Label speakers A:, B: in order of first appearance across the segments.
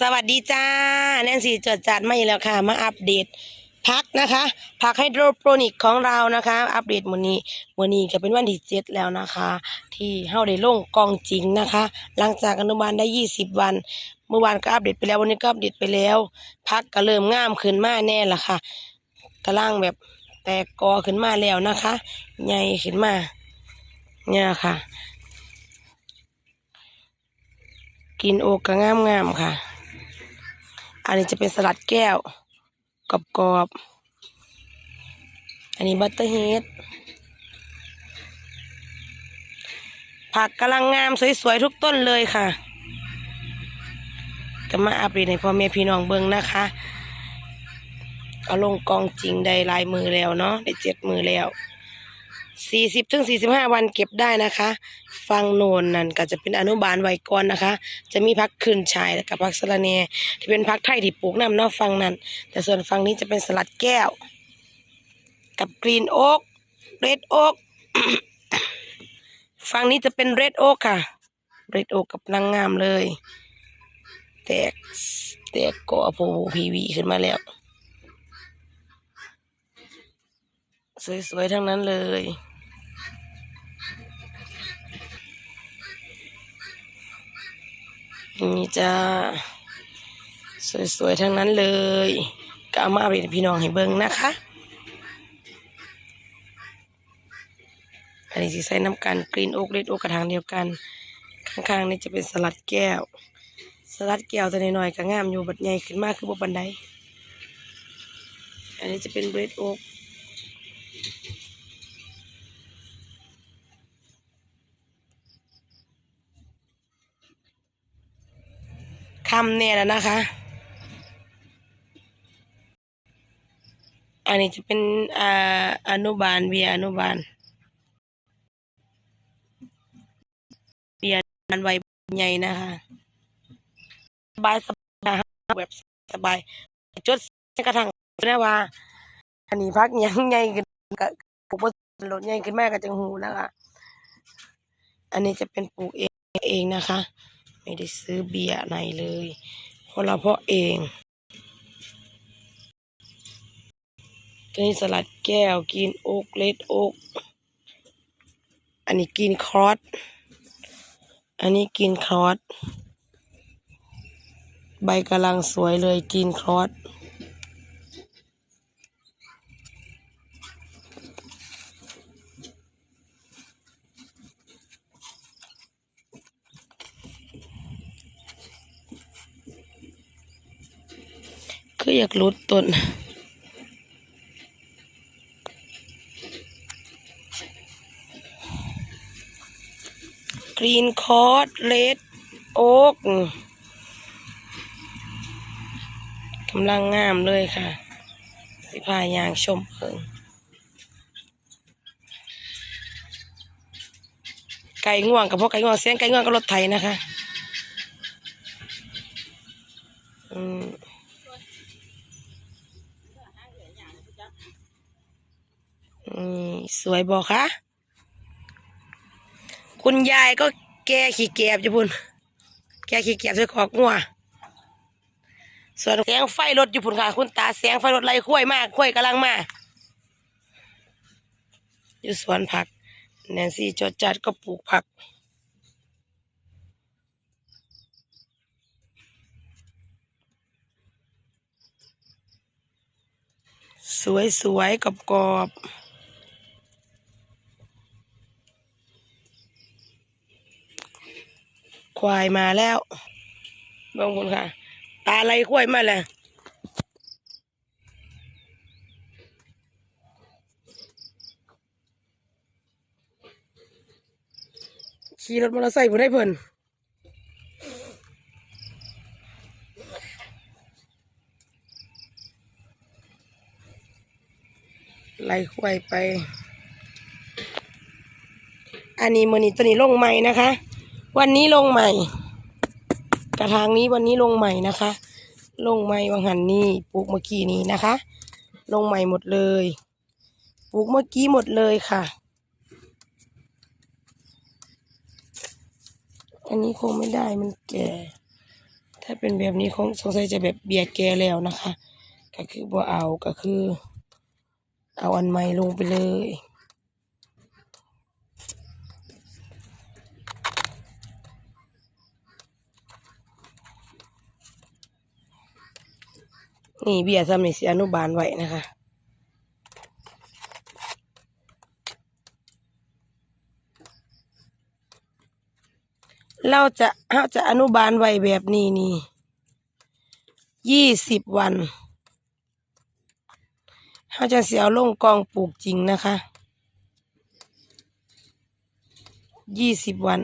A: สวัสดีจ้า แนนซี่จดจัดมาอีกแล้วค่ะ มาอัปเดตพักนะคะพักไฮโดรโปรนิกของเรานะคะ อัปเดตมื้อนี้มื้อนี้ก็เป็นวันที่เจ็ดแล้วนะคะ ที่เฮาได้ลงกองจริงนะคะ หลังจากอนุบาลได้ยี่สิบวัน เมื่อวานก็อัปเดตไปแล้ววันนี้ก็อัปเดตไปแล้ว พักก็เริ่มงามขึ้นมาแน่ละค่ะกำลังแบบแตกกอขึ้นมาแล้วนะคะใหญ่ขึ้นมา เนี่ยค่ะ กินโอกก็งามงามๆค่ะ อันนี้จะเป็นสลัดแก้วกรอบกรอบๆ อันนี้บัตเตอร์เฮดผักกำลังงามสวยๆ ทุกต้นเลยค่ะ ก็มาอัปเดตให้พ่อแม่พี่น้องเบิ่งนะคะ เอาลงกองจริงได้ลายมือแล้วเนาะได้เจ็ดมือแล้ว สี่สิบถึงสี่สิบห้าวันเก็บได้นะคะ ฟังโนนนั่นก็จะเป็นอนุบาลไวก่อนนะคะ จะมีพักขึ้นชายกับพักสะระแหนที่เป็นพักไทยที่ปลูกน้ำนอกฟังนั้นแต่ส่วนฟังนี้จะเป็นสลัดแก้ว กับกรีนโอ๊กเรดโอ๊กฟังนี้จะเป็นเรดโอ๊กค่ะเรดโอ๊กกับนางงามเลย แตกแตกก็โพพีวีขึ้นมาแล้วสวยๆ ทั้งนั้นเลย นี่จ้า สวยๆ ทั้งนั้นเลยก็เอามาเอาไปให้พี่น้องให้เบิ่งนะคะ อันนี้สิใส่น้ำกันกรีนโอ๊กเรดโอ๊กกระถางเดียวกัน ข้างๆนี่จะเป็นสลัดแก้ว สลัดแก้วตัวน้อยๆก็งามอยู่บัดใหญ่ขึ้นมากคือบ่บันไดอันนี้จะเป็นเรดโอ๊ก คำเนี่ยแหล้วนะคะ อันนี้จะเป็นอ่าอนุบาลเบียอนุบาลเบียร์มันไวใหญ่นะคะสบายสบายแบบสบายจดกระทั่งนะว่า อันนี้พักยังใหญ่ขึ้นก็ปลูกลดใหญ่ขึ้นมากก็จังหูนะคะ อันนี้จะเป็นปลูกเองเองนะคะ ไม่ได้ซื้อเบียร์ไหนเลยเพราะเราเพาะเองตัวนี้สลัดแก้วกินโอ๊กเลดโอ๊กอันนี้กินครอสอันนี้กินครอสใบกำลังสวยเลยกินครอส คือยากลดต้นกรีนคอร์ดเลดโอ๊กกำลังงามเลยค่ะ สิพายางชมเพิงไก่ง่วงกับพวกไก่ง่วงเสียงไก่ง่วงก็รถไถนะคะ อืมอืม สวยบอกคะคุณยายก็แกขี้เกียจอยู่พุ่นแกขี้เกียจใส่ขอกงัวส่วนแสงไฟรถอยู่พุ่นค่ะ คุณตาแสงไฟรถไล่ข้วยมากข้วยกำลังมาอยู่สวนผัก แนนซี่จดจัดก็ปลูกผัก สวยๆกรอบกรอบๆ ควายมาแล้วบางคนค่ะ ตาอะไรควายมาแล้วขี่รถมอเตอร์ไซค์ผมได้เพิ่นไล่ควายไป อันนี้มือนี้ตัวนี้ลงใหม่นะคะ วันนี้ลงใหม่ กระถางนี้วันนี้ลงใหม่นะคะ ลงใหม่วังหันนี่ปลูกเมื่อกี้นี้นะคะ ลงใหม่หมดเลยปลูกเมื่อกี้หมดเลยค่ะ อันนี้คงไม่ได้มันแก่ ถ้าเป็นแบบนี้คงสงสัยจะแบบเบียร์แกแล้วนะคะ ก็คือบ่เอาก็คือ เอาอันใหม่ลงไปเลย นี่เบียร์ซ้ำนี่สิอนุบาลไว้นะคะเราจะเราจะอนุบาลไว้แบบนี้นี่ยี่สิบวันเราจะเสียวลงกองปลูกจริงนะคะยี่สิบวัน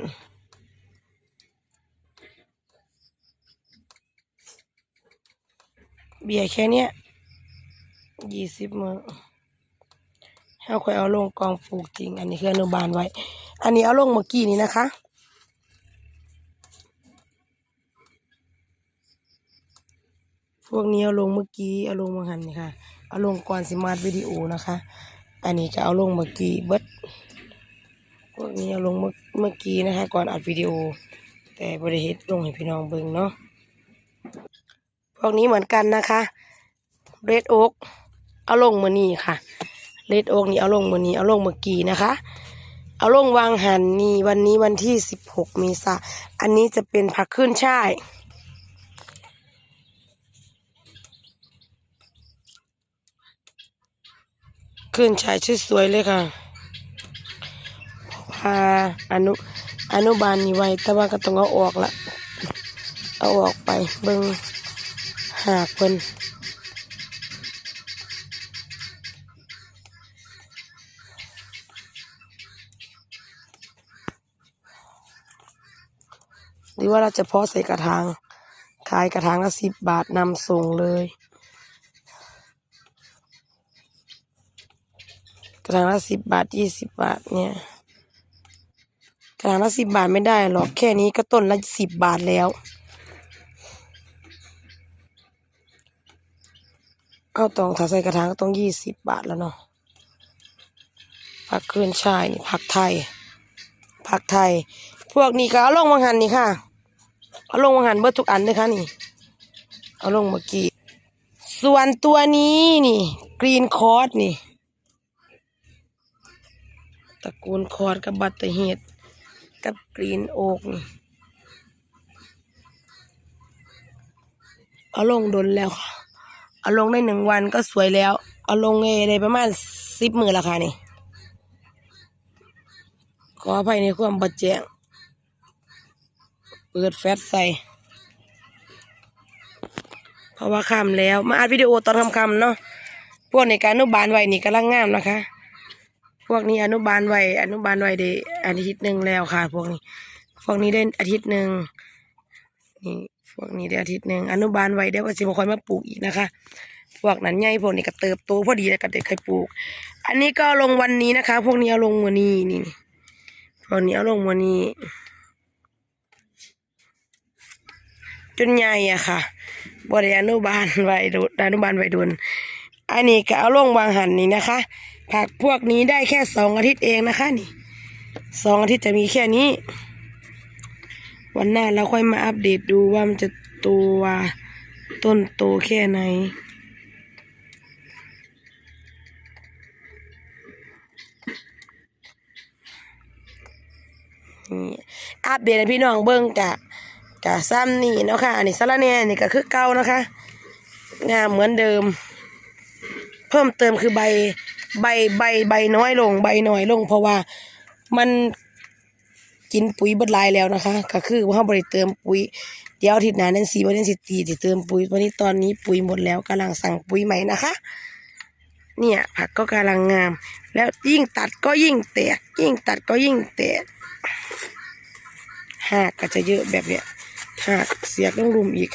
A: เบียร์แค่เนี้ยยี่สิบมือเราค่อยเอาลงกองปลูกจริง อันนี้คืออนุบาลไว้ อันนี้เอาลงเมื่อกี้นี้นะคะพวกนี้เอาลงเมื่อกี้เอาลงเมื่อหันนี่ค่ะเอาลงก่อนสิมาดวิดีโอนะคะ อันนี้จะเอาลงเมื่อกี้เบิดพวกนี้เอาลงเมื่อกี้นะคะ ก่อนอัดวิดีโอ แต่บริเฮ็ดลงให้พี่น้องเบิ่งเนาะ พวกนี้เหมือนกันนะคะเรดโอ๊กเอาลงมือนี้ค่ะเรดโอ๊กนี่เอาลงมือนี้เอาลงเมื่อกี้นะคะ เอาลงวางหันนี่วันนี้วันที่สิบหกเมษาอันนี้จะเป็นผักขึ้นช่ายขึ้นช่ายชุดสวยเลยค่ะพาอนุอนุบาลนี่ไว้แต่ว่าก็ต้องเอาออกละเอาออกไปเบิ่ง หากเพิ่นหรือว่าเราจะเพาะใส่กระถาง ขายกระถางละสิบบาทนำส่งเลย กระถางละสิบบาทยี่สิบบาทเนี่ย กระถางละสิบบาทไม่ได้หรอกแค่นี้ก็ต้นละสิบบาทแล้ว เอาตองถ้าใส่กระถางก็ต้องยี่สิบบาทแล้วเนาะผักเคลื่อนชายนี่ผักไทย ผักไทย พวกนี้ก็เอาลงวังหันนี่ค่ะ เอาลงวังหันเบิดทุกอันเลยค่ะนี่ เอาลงเมื่อกี้ ส่วนตัวนี้นี่กรีนคอร์สนี่ ตระกูลคอร์ดกับบัตเตอร์เฮดกับกรีนโอกนี่ เอาลงดนแล้วค่ะ เอาลงได้หนึ่งวันก็สวยแล้ว เอาลงเอได้ประมาณสิบหมือและค่ะนี่ขออภัยในความบัดแจ้งเปิดแฟชใส่ เพราะว่าค่ำแล้ว มาอัดวิดีโอตอนค่ำๆเนาะพวกในการอนุบาลไว้นี่กำลังงามนะคะ พวกนี้อนุบาลไว้อนุบาลไว้ได้อาทิตย์หนึ่งแล้วค่ะ พวกนี้ พวกนี้ได้อาทิตย์หนึ่งนี่ พวกนี้ได้อาทิตย์หนึ่งอนุบาลไว้เดี๋ยวก็สิมาคอยมาปลูกอีกนะคะ พวกนั้นใหญ่พวกนี้ก็เติบโตพอดีแล้วก็ได้เคยปลูก อันนี้ก็ลงวันนี้นะคะ พวกนี้เอาลงวันนี้นี่พวกนี้เอาลงวันนี้จนใหญ่อะค่ะบริอนุบาลไว้ดุอนุบาลไว้ดุนอันนี้ก็เอาลงวางหันนี่นะคะ ผักพวกนี้ได้แค่สองอาทิตย์เองนะคะนี่สองอาทิตย์จะมีแค่นี้ วันหน้าเราค่อยมาอัปเดตดูว่ามันจะตัวต้นโตแค่ไหน อัปเดตให้พี่น้องเบิ่งกะกะซ้ำนี่เนาะค่ะ อันนี้สารแหน่นี่ก็คือเก่านะคะ งามเหมือนเดิม เพิ่มเติมคือใบใบใบใบน้อยลงใบน้อยลง เพราะว่ามัน กินปุ๋ยเบดลายแล้วนะคะ ก็คือว่าเขาบริเติมปุ๋ย เดี๋ยวอาทิตย์หน้านั้นสีวันนี้สิตีจะเติมปุ๋ย วันนี้ตอนนี้ปุ๋ยหมดแล้วกำลังสั่งปุ๋ยใหม่นะคะ เนี่ยผักก็กำลังงาม แล้วยิ่งตัดก็ยิ่งแตก ยิ่งตัดก็ยิ่งแตกหากก็จะเยอะแบบเนี้ยหากเสียกต้องรุมอีก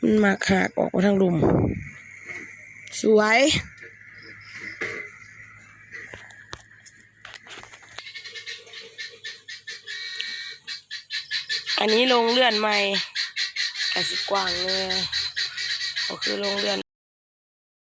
A: มันมาขากออกมาทางลุม สวย อันนี้ลงเลื่อนใหม่กสิกว่างเลยก็คือลงเลื่อน